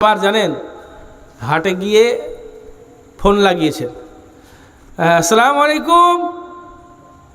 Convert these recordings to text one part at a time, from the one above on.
আবার জানেন, হাটে গিয়ে ফোন লাগিয়েছেন। আসসালামু আলাইকুম।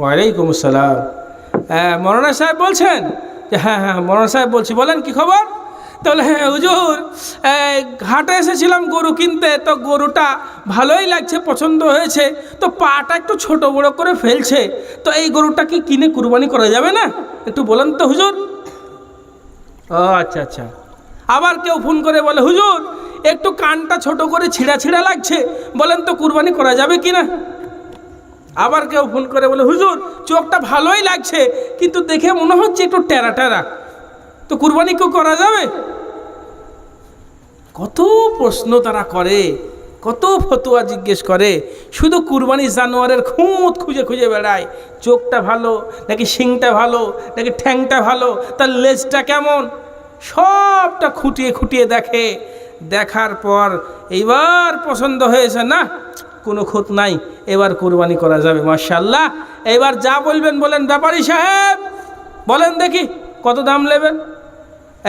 ওয়ালাইকুম আসসালাম। মরনা সাহেব বলছেন যে হ্যাঁ হ্যাঁ মরনা সাহেব বলছি, বলেন কি খবর? তাহলে হ্যাঁ হুজুর হাটে এসেছিলাম গরু কিনতে, তো গরুটা ভালোই লাগছে, পছন্দ হয়েছে, তো পাটা একটু ছোট বড় করে ফেলছে, তো এই গরুটা কি কিনে কুরবানি করা যাবে না? একটু বলেন তো, হুজুর। ও আচ্ছা আচ্ছা। আবার কেউ ফোন করে বলে, হুজুর, একটু কানটা ছোট করে ছিঁড়া ছিঁড়া লাগছে। বলেন তো কুরবানি করা যাবে কি না আবার কেউ ফোন করে বলে, হুজুর, চোখটা ভালোই লাগছে, কিন্তু দেখে মনে হচ্ছে একটু টেরা টেরা তো কুরবানি কেউ করা যাবে? কত প্রশ্ন তারা করে, কত ফতুয়া জিজ্ঞেস করে। শুধু কুরবানি জানোয়ারের খুঁত খুঁজে খুঁজে বেড়ায়, চোখটা ভালো, নাকি শিংটা ভালো, নাকি ঠ্যাংটা ভালো, তার লেজটা কেমন? সবটা খুঁটিয়ে খুঁটিয়ে দেখে। দেখার পর এইবার পছন্দ হয়েছে, না, কোনো খুঁত নাই, এবার কুরবানি করা যাবে মার্শাল্লাহ এবার যা বলবেন বলেন ব্যাপারী সাহেব, বলেন দেখি কত দাম নেবেন।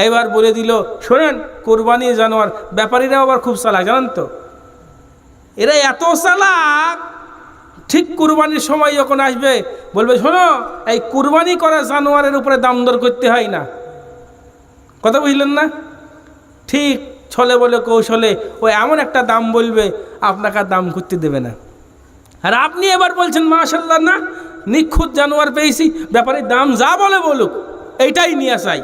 এইবার বলে দিল, শোনেন, কোরবানি জানোয়ার, ব্যাপারীরাও আবার খুব চালাক, জানেন তো? এরা এত চালাক, ঠিক কুরবানির সময় যখন আসবে, বলবে, শোনো, এই কুরবানি করা জানোয়ারের উপরে দাম দর করতে হয় না। কথা বুঝলেন না? ঠিক ছলে বলে কৌশলে ও এমন একটা দাম বলবে, আপনাকে দাম করতে দেবে না। আর আপনি এবার বলছেন মাশাল্লাহ না, নিখুঁত জানোয়ার পেয়েছি, ব্যাপারে দাম যা বলে বলুক, এইটাই নিয়ে আসাই।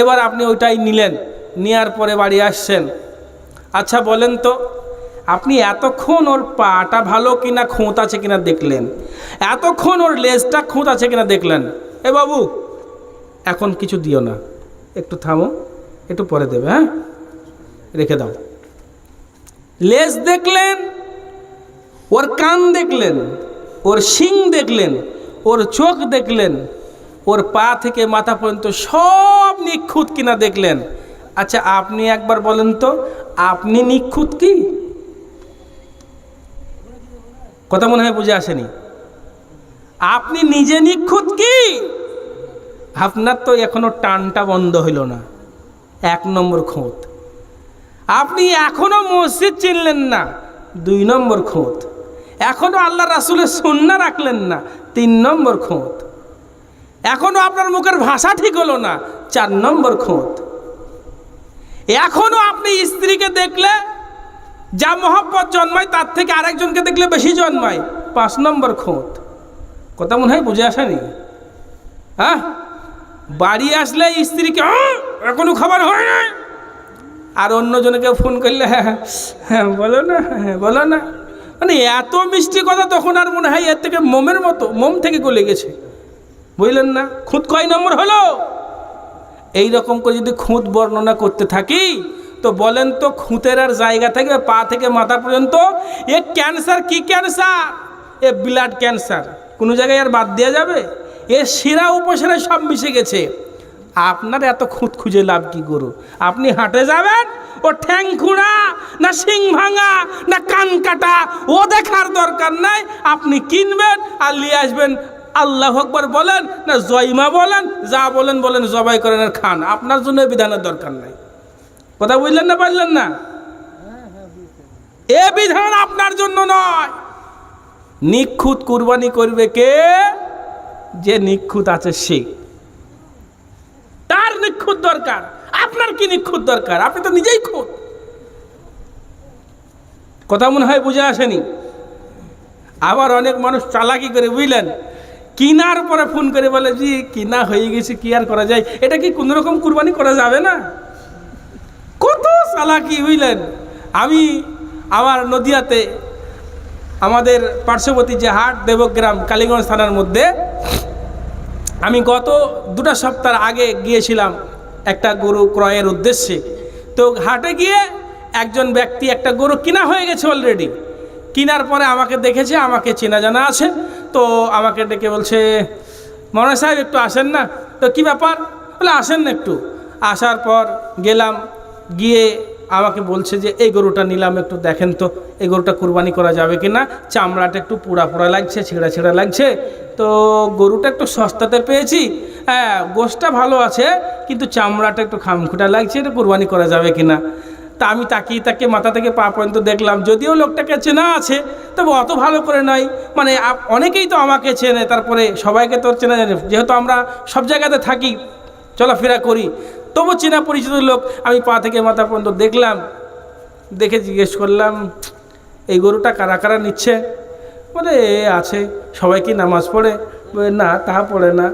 এবার আপনি ওইটাই নিলেন নেওয়ার পরে বাড়ি আসছেন। আচ্ছা বলেন তো, আপনি এতক্ষণ ওর পাটা ভালো কিনা, খোঁত আছে কিনা দেখলেন? এতক্ষণ ওর লেজটা খোঁত আছে কিনা দেখলেন? এ বাবু, এখন কিছু দিও না। একটু থামো, একটু পরে দেবে হ্যাঁ? রেখে দাও। লেজ দেখলেন, ওর কান দেখলেন, ওর শিং দেখলেন, ওর চোখ দেখলেন, ওর পা থেকে মাথা পর্যন্ত সব নিখুঁত কিনা দেখলেন। আচ্ছা আপনি একবার বলেন তো, আপনি নিখুঁত কি? কথা মনে হয় বুঝে আসেনি। আপনি নিজে নিখুঁত কি? আপনার তো এখনও টানটা বন্ধ হইল না। এক নম্বর খোঁত। আপনি এখনও মসজিদ চিনলেন না, দুই নম্বর খোঁত। এখনও আল্লাহ রাসুলের সন্না রাখলেন না, তিন নম্বর খোঁত। এখনও আপনার মুখের ভাষা ঠিক হলো না, চার নম্বর খোঁত। এখনও আপনি স্ত্রীকে দেখলে, যা মহব্বত জন্মায় তার থেকে আরেকজনকে দেখলে বেশি জন্মায়, পাঁচ নম্বর খোঁত। কথা মনে হয় বুঝে আসেনি? হ্যাঁ? বাড়ি আসলে স্ত্রীকে "আহ, এখনও খাবার হয় না আর অন্যজনকে ফোন করলে হ্যাঁ হ্যাঁ বলো না হ্যাঁ বলো না। মানে এত মিষ্টি কথা তখন আর মনে হয় এর থেকে মোমের মতো মোম থেকে গলে গেছে। বুঝলেন না? খুদ কয় নম্বর হলো? এই রকম করে যদি খুঁত বর্ণনা করতে থাকি তো বলেন তো খুঁতের আর জায়গা থেকে পা থেকে মাথা পর্যন্ত এ ক্যান্সার কি ক্যান্সার? এ ব্লাড ক্যান্সার। কোনো জায়গায় আর বাদ দেওয়া যাবে? এ শিরা উপসেরা সব মিশে গেছে। আপনার এত খুঁত খুঁজে লাভ কি করু আপনি হাটে যাবেন, ও ঠ্যাং খুঁড়া, না শিং ভাঙা, না কান কাটা, ও দেখার দরকার নাই। আপনি কিনবেন আর নিয়ে আসবেন। আল্লাহ আকবর বলেন, না জয়মা বলেন, যা বলেন বলেন, জবাই করেন আর খান। আপনার জন্য বিধানের দরকার নাই। কথা বুঝলেন না পারলেন না? এ বিধান আপনার জন্য নয়। নিখুঁত কুরবানি করবে কে? যে নিখুঁত আছে সে। তার নিখুঁত দরকার। আপনার কি নিখুঁত দরকার? আপনি তো নিজেই খুঁত কথা মনে হয় বুঝে আসেনি? আবার অনেক মানুষ চালাকি করে বুঝলেন? কিনার পরে ফোন করে বলে, জি, কিনা হয়ে গেছে, কি আর করা যায়? এটা কি কোনো রকম কুরবানি করা যাবে না? কত চালাকি বুঝলেন? আমি আমার নদিয়াতে আমাদের পার্শ্ববর্তী যে হাট দেবগ্রাম কালীগঞ্জ থানার মধ্যে, আমি গত দুটা সপ্তাহ আগে গিয়েছিলাম একটা গরু ক্রয়ের উদ্দেশ্যে। তো হাটে গিয়ে একজন ব্যক্তি একটা গরু কিনা হয়ে গেছে অলরেডি কেনার পরে আমাকে দেখেছে, আমাকে চেনা জানা আছে। তো আমাকে ডেকে বলছে মনে সাহেব, একটু আসেন না? তো কি ব্যাপার? বলে, আসেন না একটু। আসার পর গেলাম, গিয়ে আমাকে বলছে যে, এই গরুটা নিলাম, একটু দেখেন তো, এই গরুটা কুরবানি করা যাবে কি না চামড়াটা একটু পোড়া পোড়া লাগছে, ছেঁড়া ছেঁড়া লাগছে। তো গরুটা একটু সস্তাতে পেয়েছি। হ্যাঁ গোশটা ভালো আছে, কিন্তু চামড়াটা একটু খামখুটা লাগছে, এটা কুরবানি করা যাবে কি না তা আমি তাকিয়ে তাকে মাথা থেকে পা পর্যন্ত দেখলাম, যদিও লোকটাকে চেনা আছে, তবে অত ভালো করে নয় মানে অনেকেই তো আমাকে চেনে, তারপরে সবাইকে তো চেনা জানে, যেহেতু আমরা সব জায়গাতে থাকি, চলাফেরা করি। তবু চেনা পরিচিত লোক, আমি পা থেকে মাথা পর্যন্ত দেখলাম, দেখে জিজ্ঞেস করলাম, এই গরুটা কারা কারা নিচ্ছে? বলে, এ আছে, সবাই কি নামাজ পড়ে? না তা পড়ে না।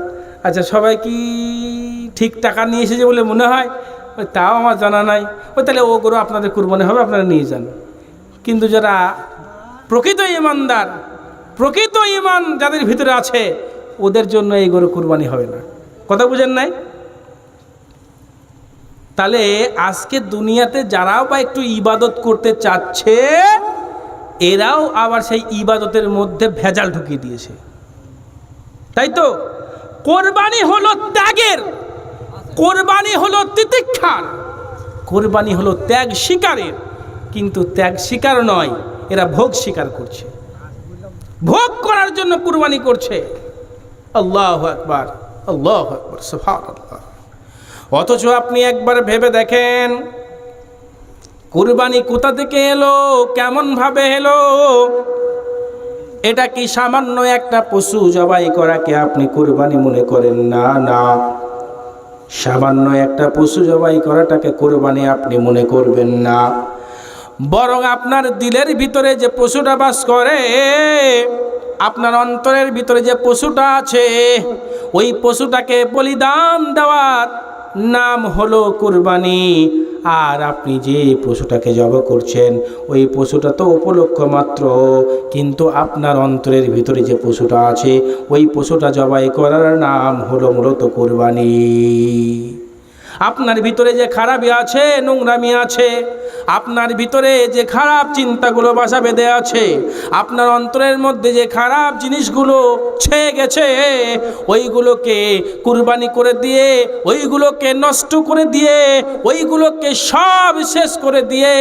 আচ্ছা সবাই কি ঠিক টাকা নিয়ে এসেছে বলে মনে হয়? ওই তাও আমার জানা নাই। ওই তাহলে ও গরু আপনাদের কুরবানি হবে, আপনারা নিয়ে যান। কিন্তু যারা প্রকৃত ইমানদার, প্রকৃত ইমান যাদের ভিতরে আছে, ওদের জন্য এই গরু কুরবানি হবে না। কথা বুঝেন নাই? তাহলে আজকে দুনিয়াতে যারাও বা একটু ইবাদত করতে চাচ্ছে, এরাও আবার সেই ইবাদতের মধ্যে ভেজাল ঢুকিয়ে দিয়েছে। তাই তো? কোরবানি হলো ত্যাগের, কোরবানি হলো তিতিক্ষার, কোরবানি হলো ত্যাগ শিকারের। কিন্তু ত্যাগ শিকার নয়, এরা ভোগ স্বীকার করছে। ভোগ করার জন্য কুরবানি করছে। আল্লাহ আকবার আল্লাহ আকবার, সুবহানাল্লাহ। অথচ আপনি একবার ভেবে দেখেন, কুরবানি কোথা থেকে এলো, কেমন ভাবে এলো, এটা কি সামান্য একটা পশু জবাই করাকে আপনি কুরবানি মনে করেন? না না। সামান্য একটা পশু জবাই করাটাকে কোরবানি আপনি মনে করবেন না। বরং আপনার দিলের ভিতরে যে পশুটা বাস করে, আপনার অন্তরের ভিতরে যে পশুটা আছে, ওই পশুটাকে বলিদান দেওয়ার নাম হলো কুরবানি। আর আপনি যে পশুটাকে জব করছেন, ওই পশুটা তো উপলক্ষ মাত্র। কিন্তু আপনার অন্তরের ভিতরে যে পশুটা আছে, ওই পশুটা জবাই করার নাম হলো মূলত কুরবানি। আপনার ভিতরে যে খারাপই আছে, নোংরামি আছে, আপনার ভিতরে যে খারাপ চিন্তাগুলো বাসা বেঁধে আছে, আপনার অন্তরের মধ্যে যে খারাপ জিনিসগুলো ছেয়ে গেছে, ওইগুলোকে কুরবানি করে দিয়ে, ওইগুলোকে নষ্ট করে দিয়ে, ওইগুলোকে সব শেষ করে দিয়ে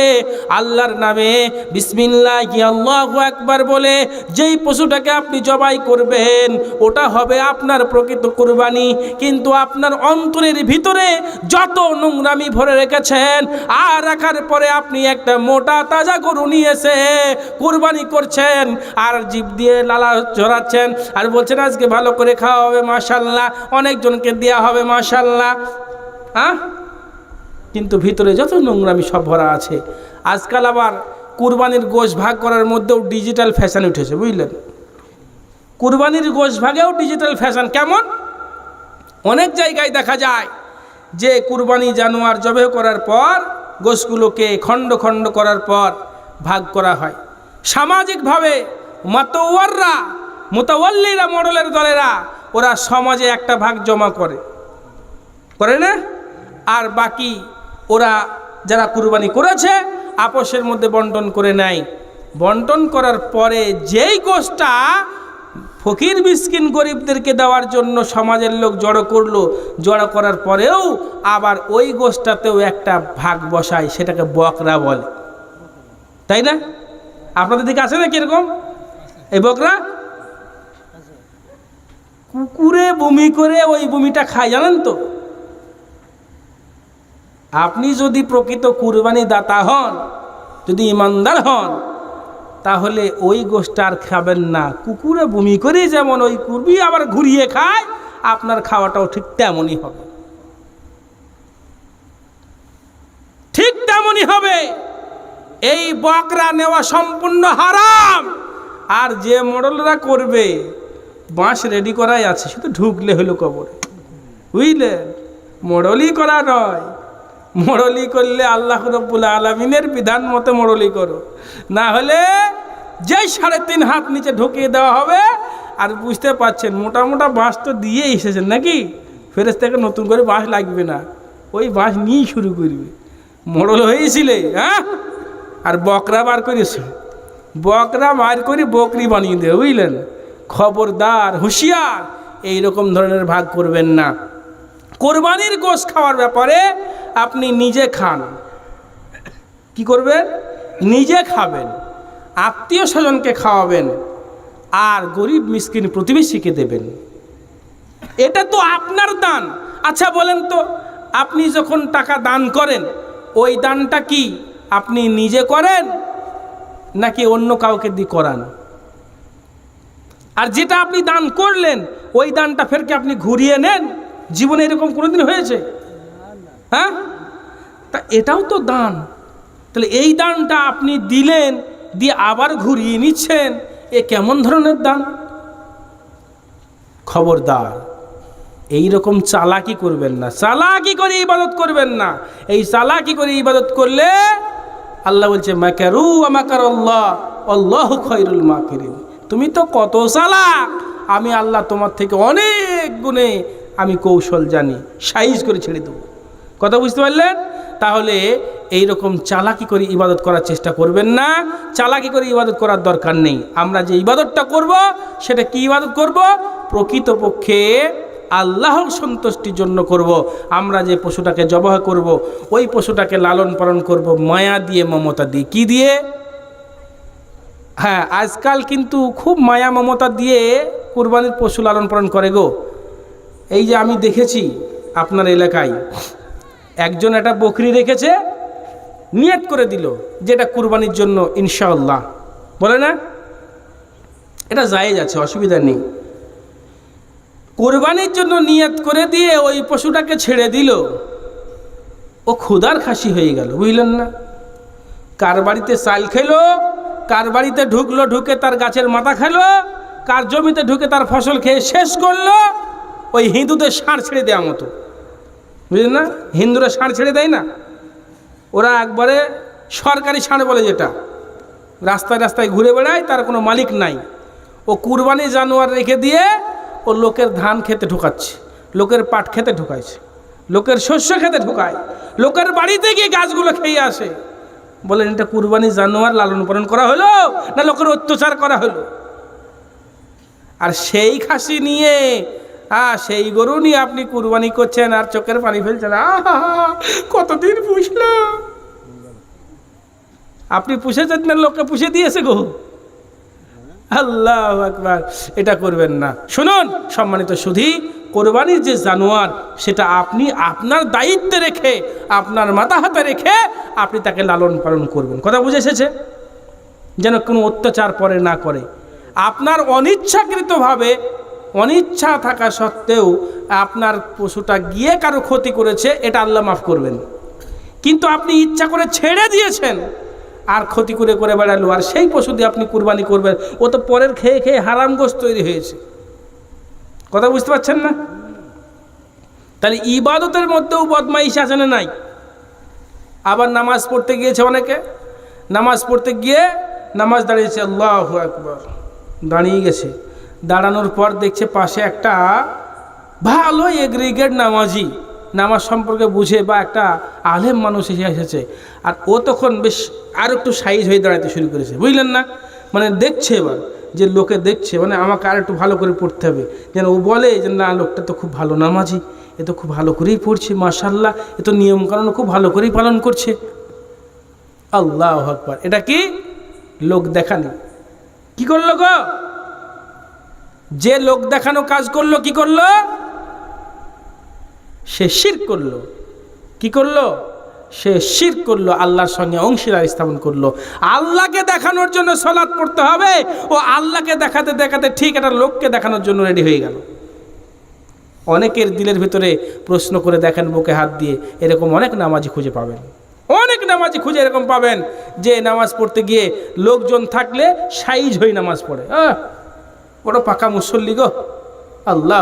আল্লাহর নামে বিসমিল্লাহ, আল্লাহ একবার বলে যেই পশুটাকে আপনি জবাই করবেন, ওটা হবে আপনার প্রকৃত কুরবানি। কিন্তু আপনার অন্তরের ভিতরে যত নোংরামি ভরে রেখেছেন, আর রাখার পরে আপনি একটা মোটা তাজা গরু নিয়ে এসে কুরবানি করছেন, আর জিভ দিয়ে লালা চড়াচ্ছেন আর বলছেন, আজকে ভালো করে খাওয়া হবে, মাশাল্লাহ, অনেকজনকে দেওয়া হবে, মাশাল্লাহ। হ্যাঁ? কিন্তু ভিতরে যত নোংরামি সব ভরা আছে, আজকাল আবার কুরবানির গোশ ভাগ করার মধ্যেও ডিজিটাল ফ্যাশন উঠেছে, বুঝলেন? কুরবানির গোশ ভাগেও ডিজিটাল ফ্যাশন কেমন? অনেক জায়গায় দেখা যায় যে কুরবানি জানোয়ার জবে করার পর, গোশগুলোকে খণ্ড খণ্ড করার পর ভাগ করা হয়। সামাজিকভাবে মাতোয়াররা মোতাওয়াল্লিরা মডেলের দলেরা, ওরা সমাজে একটা ভাগ জমা করে। করে না? আর বাকি ওরা যারা কুরবানি করেছে, আপোষের মধ্যে বন্টন করে নেয়। বন্টন করার পরে যেই গোষ্ঠটা ফকির মিসকিন গরিবদেরকে দেওয়ার জন্য সমাজের লোক জড়ো করল, জড়ো করার পরেও আবার ওই গোষ্ঠটাতেও একটা ভাগ বসায়, সেটাকে বকরা বলে। তাই না? আপনাদের দিকে আছে না কীরকম এই বকরা? কুকুরে বমি করে ওই বমিটা খায়, জানেন তো? আপনি যদি প্রকৃত কুরবানি দাতা হন, যদি ইমানদার হন তাহলে ওই গোষ্ঠ আর খাবেন না। কুকুরে বমি করে যেমন ওই কুরবি আবার ঘুরিয়ে খায়, আপনার খাওয়াটাও ঠিক তেমনই হবে। ঠিক তেমনই হবে। এই বকরা নেওয়া সম্পূর্ণ হারাম। আর যে মডেলরা করবে, বাঁশ রেডি করাই আছে শুধু ঢুকলে হলো কবরে। বুঝলেন? মডলই করা নয়। মরলি করলে আল্লাহ রব্বুল আলমিনের বিধান মতো মরলি করো। না হলে যেই সাড়ে তিন হাত নিচে ঢুকিয়ে দেওয়া হবে, আর বুঝতে পারছেন, মোটা মোটা বাঁশ তো দিয়ে এসেছেন নাকি? ফেরেস থেকে নতুন করে বাঁশ লাগবে না। ওই বাঁশ নিয়েই শুরু করবে। মরল হয়েছিলে হ্যাঁ? আর বকরা বার করেছে। বকরা বার করে বকরি বানিয়ে দেবে বুঝলেন? খবরদার, হুঁশিয়ার। এই রকম ধরনের ভাগ করবেন না। কোরবানির গোশ খাওয়ার ব্যাপারে আপনি নিজে খান। কি করবেন? নিজে খাবেন। আত্মীয় স্বজনকে খাওয়াবেন। আর গরিব মিসকিন প্রতিবেশীকে দেবেন। এটা তো আপনার দান। আচ্ছা বলেন তো, আপনি যখন টাকা দান করেন, ওই দানটা কি আপনি নিজে করেন, নাকি অন্য কাউকে দিয়ে করান? আর যেটা আপনি দান করলেন, ওই দানটা ফেরকে আপনি ঘুরিয়ে নেন? জীবনে এরকম কোনোদিন হয়েছে? হ্যাঁ? তা এটাও তো দান। তাহলে এই দানটা আপনি দিলেন, দিয়ে আবার ঘুরিয়ে নিচ্ছেন, এ কেমন ধরনের দান? খবরদার এই রকম চালাকি করবেন না। চালাকি করে ইবাদত করবেন না। এই চালাকি করে ইবাদত করলে আল্লাহ বলছে, মাকারু আমাকার আল্লাহ আল্লাহ খৈরুল মাকিরিন। তুমি তো কত চালাক, আমি আল্লাহ তোমার থেকে অনেক গুণে আমি কৌশল জানি, সাইজ করে ছেড়ে দেবো। কথা বুঝতে পারলেন? তাহলে এই রকম চালাকি করে ইবাদত করার চেষ্টা করবেন না। চালাকি করে ইবাদত করার দরকার নেই। আমরা যে ইবাদতটা করব, সেটা কি ইবাদত করব? প্রকৃতপক্ষে আল্লাহর সন্তুষ্টির জন্য করব। আমরা যে পশুটাকে জবাহ করব, ওই পশুটাকে লালন পালন করব, মায়া দিয়ে, মমতা দিয়ে। কি দিয়ে? হ্যাঁ আজকাল কিন্তু খুব মায়া, মমতা দিয়ে কুরবানির পশু লালন পালন করে গো। এই যে আমি দেখেছি আপনার এলাকায় একজন একটা বকরি রেখেছে, নিয়ত করে দিল যেটা কুরবানির জন্য ইনশাআল্লাহ। বলে না? এটা জায়েজ আছে, অসুবিধা নেই। কোরবানির জন্য নিয়ত করে দিয়ে ওই পশুটাকে ছেড়ে দিল। ও ক্ষুধার খাসি হয়ে গেল, বুঝলেন না? কার বাড়িতে চাল খেলো, কার বাড়িতে ঢুকলো, ঢুকে তার গাছের মাথা খেলো, কার জমিতে ঢুকে তার ফসল খেয়ে শেষ করল, ওই হিন্দুদের সার ছেড়ে দেওয়া মতো। বুঝলেন না? হিন্দুরা ষাঁড় ছেড়ে দেয় না। ওরা একবারে সরকারি ষাঁড় বলে যেটা। রাস্তায় রাস্তায় ঘুরে বেড়ায়, তার কোনো মালিক নাই। ও কুরবানি জানোয়ার রেখে দিয়ে ও লোকের ধান খেতে ঢোকাচ্ছে, লোকের পাট খেতে ঢোকাইছে, লোকের শস্য খেতে ঢোকায়, লোকের বাড়িতে গিয়ে গাছগুলো খেয়ে আসে। বলেন, এটা কুরবানি জানোয়ার লালন পালন করা হলো না লোকের অত্যাচার করা হলো? আর সেই খাসি নিয়ে হ্যাঁ সেই গরু নিয়ে আপনি কুরবানি করছেন আর চোখের পানি ফেলছেন। কতদিন পুষল আপনি পুষেছেন না, লোককে পুষে দিয়েছে গো। আল্লাহ একবার এটা করবেন না। শুনুন, সম্মানিত সুধী, কোরবানির যে জানোয়ার, সেটা আপনি আপনার দায়িত্বে রেখে, আপনার মাথা হাতে রেখে আপনি তাকে লালন পালন করবেন। কথা বুঝে এসেছে? যেন কোনো অত্যাচার পরে না করে। আপনার অনিচ্ছাকৃতভাবে অনিচ্ছা থাকা সত্ত্বেও আপনার পশুটা গিয়ে কারও ক্ষতি করেছে, এটা আল্লাহ মাফ করবেন। কিন্তু আপনি ইচ্ছা করে ছেড়ে দিয়েছেন, আর ক্ষতি করে করে বেড়ালো, আর সেই পশু দিয়ে আপনি কুরবানি করবেন, ও তো পরের খেয়ে খেয়ে হারাম গোস তৈরি হয়েছে। কথা বুঝতে পারছেন না? তাহলে ইবাদতের মধ্যেও বদমাইশ আছে না নাই? আবার নামাজ পড়তে গিয়েছে অনেকে, নামাজ পড়তে গিয়ে নামাজ দাঁড়িয়েছে, আল্লাহ একবার দাঁড়িয়ে গেছে। দাঁড়ানোর পর দেখছে পাশে একটা ভালো এগ্রিগেট নামাজি। নামাজ সম্পর্কে বুঝে বা একটা আলেম মানুষ এসে এসেছে। আর ও তখন বেশ আর একটু সাইজ হয়ে দাঁড়াতে শুরু করেছে। বুঝলেন না? মানে দেখছে এবার যে লোকে দেখছে। মানে আমাকে আর একটু ভালো করে পড়তে হবে। যেন ও বলে যে, না, লোকটা তো খুব ভালো নামাজি। এ তো খুব ভালো করেই পড়ছে মাশাল্লাহ এ তো নিয়মকানুন খুব ভালো করেই পালন করছে। আল্লাহ আকবার। এটা কি? লোক দেখানো। কি করল গো? যে লোক দেখানো কাজ করল, কি করল? সে শির করল। কি করল? সে শির করল, আল্লাহর সঙ্গে অংশীদার স্থাপন করল। আল্লাহকে দেখানোর জন্য সলাৎ পড়তে হবে ও আল্লাহকে দেখাতে দেখাতে ঠিক একটা লোককে দেখানোর জন্য রেডি হয়ে গেল। অনেকের দিলের ভিতরে প্রশ্ন করে দেখেন বুকে হাত দিয়ে, এরকম অনেক নামাজি খুঁজে পাবেন। অনেক নামাজি খুঁজে এরকম পাবেন যে নামাজ পড়তে গিয়ে লোকজন থাকলে সাইজ হয়ে নামাজ পড়ে। আহ! বড় পাকা মুসল্লি গো। আল্লাহ